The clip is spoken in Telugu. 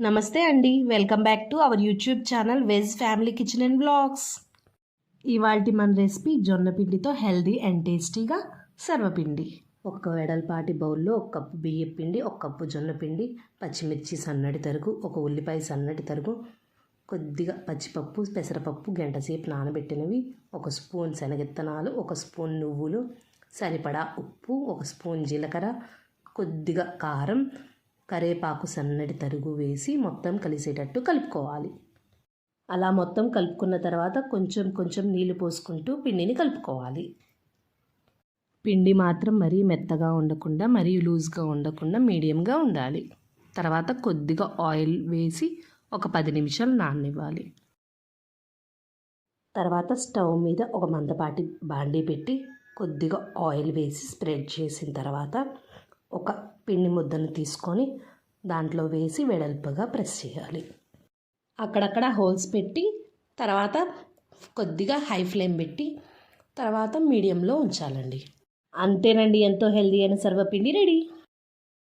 నమస్తే అండి. Welcome back to our YouTube channel veg family kitchen and blogs. ఇవాళ మన రెసిపీ జొన్న పిండితో హెల్దీ అండ్ టేస్టీగా సర్వపిండి. ఒక వెడల్పాటి బౌల్లో ఒక కప్పు బియ్యం పిండి ఒక కప్పు జొన్న పిండి పచ్చిమిర్చి సన్నటి తరుగు ఒక ఉల్లిపాయ సన్నటి తరుగు కొద్దిగా పచ్చిపప్పు పెసరపప్పు గంట సేపు నానబెట్టినవి ఒక స్పూన్ శనగిత్తనాలు ఒక స్పూన్ నువ్వులు సరిపడా ఉప్పు ఒక స్పూన్ జీలకర్ర కొద్దిగా కారం కరేపాకు సన్నటి తరుగు వేసి మొత్తం కలిసేటట్టు కలుపుకోవాలి. అలా మొత్తం కలుపుకున్న తర్వాత కొంచెం కొంచెం నీళ్ళు పోసుకుంటూ పిండిని కలుపుకోవాలి. పిండి మాత్రం మరీ మెత్తగా ఉండకుండా మరీ లూజ్గా ఉండకుండా మీడియంగా ఉండాలి. తర్వాత కొద్దిగా ఆయిల్ వేసి ఒక పది నిమిషాలు నాననివ్వాలి. తర్వాత స్టవ్ మీద ఒక మందపాటి బాండీ పెట్టి కొద్దిగా ఆయిల్ వేసి స్ప్రెడ్ చేసిన తర్వాత ఒక పిండి ముద్దను తీసుకొని దాంట్లో వేసి వెడల్పుగా ప్రెస్ చేయాలి. అక్కడక్కడ హోల్స్ పెట్టి తర్వాత కొద్దిగా హై ఫ్లేమ్ పెట్టి తర్వాత మీడియంలో ఉంచాలండి. అంతేనండి ఎంతో హెల్దీ అయిన సర్వపిండి రెడీ.